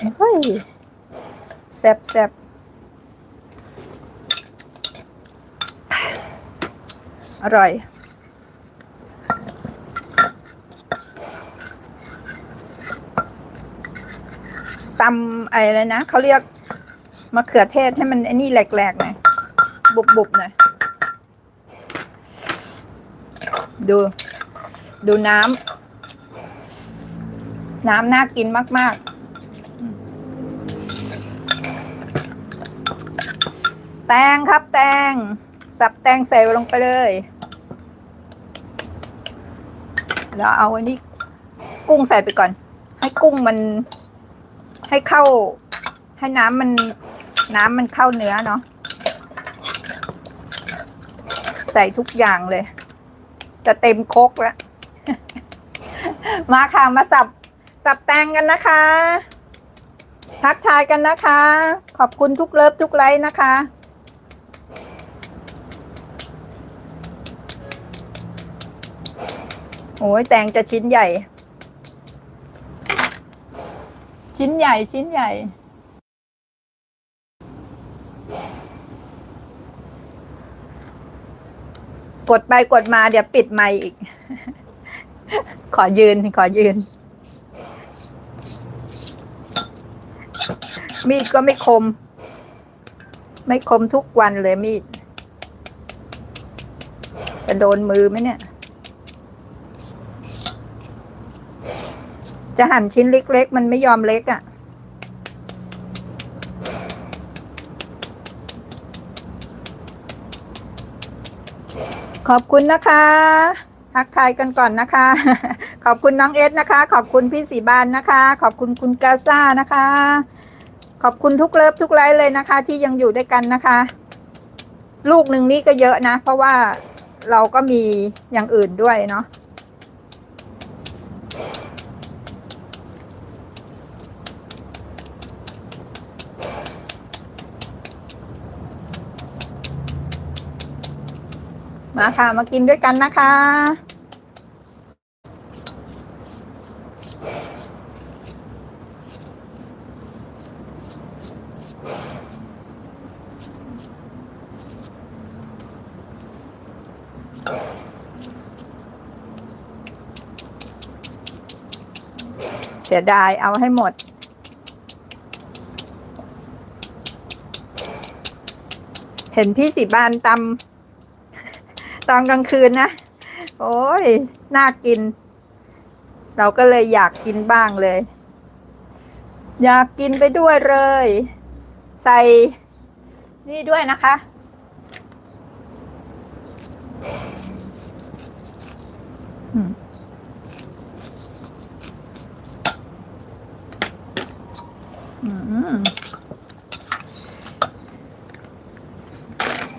ยแซ่บแซ่บอร่อย ตำไอ้อะไรนะ เขาเรียกมะเขือเทศให้มันไอ้นี่แหลกๆหน่อย บุบๆหน่อย ดู ดูน้ำ น้ำน่ากินมาก ๆ แตงครับแตง สับแตงใส่ลงไปเลยแล้วเอาอันนี้กุ้งใส่ไปก่อน ให้กุ้งมันให้เข้า ให้น้ำมันน้ำมันเข้าเนื้อเนาะใส่ทุกอย่างเลย จะเต็มคกแล้ว มาค่ะมาสับสับแตงกันนะคะ ทักทายกันนะคะ ขอบคุณทุกเลิฟทุกไลค์นะคะ อ้ยแตงจะชิ้นใหญ่ ชิ้นใหญ่ชิ้นใหญ่ กดไปกดมาเดี๋ยวปิดไมค์อีก ขอยืนขอยืน มีดก็ไม่คม ไม่คมทุกวันเลยมีดจะโดนมือไหมเนี่ย จะหั่นชิ้นเล็กๆ มันไม่ยอมเล็กอะ่ะ ขอบคุณนะคะ ทักทายกันก่อนนะคะ ขอบคุณน้องเอสนะคะ ขอบคุณพี่สีบานนะคะ ขอบคุณคุณกาซ่านะคะ ขอบคุณทุกเลิฟทุกไลฟ์เลยนะคะ ที่ยังอยู่ด้วยกันนะคะ ลูกหนึ่งนี่ก็เยอะนะ เพราะว่าเราก็มีอย่างอื่นด้วยเนาะ มาค่ะ มากินด้วยกันนะคะ เสียดายเอาให้หมดเห็นพี่สีบานตำ ตอนกลางคืนนะ โอ้ย น่ากิน เราก็เลยอยากกินบ้างเลย อยากกินไปด้วยเลย ใส่ นี่ด้วยนะคะ อืมอืม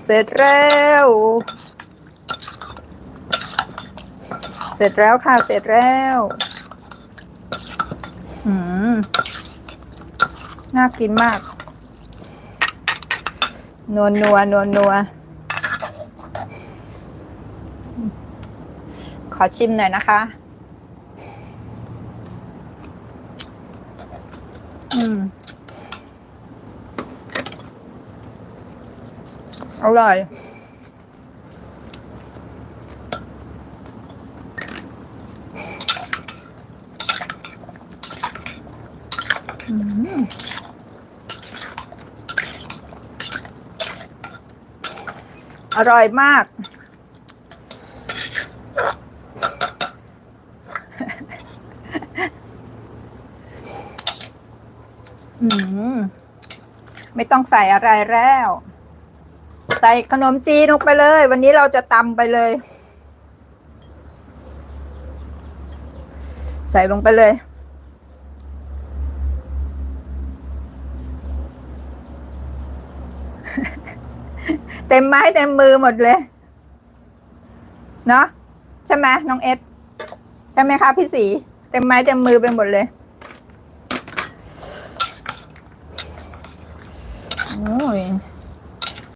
เสร็จแล้ว เสร็จแล้วค่ะ เสร็จแล้วอืมน่ากินมาก นัวนัวนัวนัวขอชิมหน่อยนะคะ อืม อร่อย อร่อยมาก อืม ไม่ต้องใส่อะไรแล้ว ใส่ขนมจีนลงไปเลย วันนี้เราจะตำไปเลย ใส่ลงไปเลย เต็มไม้เต็มมือหมดเลย เนาะใช่ไหมน้องเอสใช่ไหมคะพี่สีเต็มไม้เต็มมือไปหมดเลยโอ้ย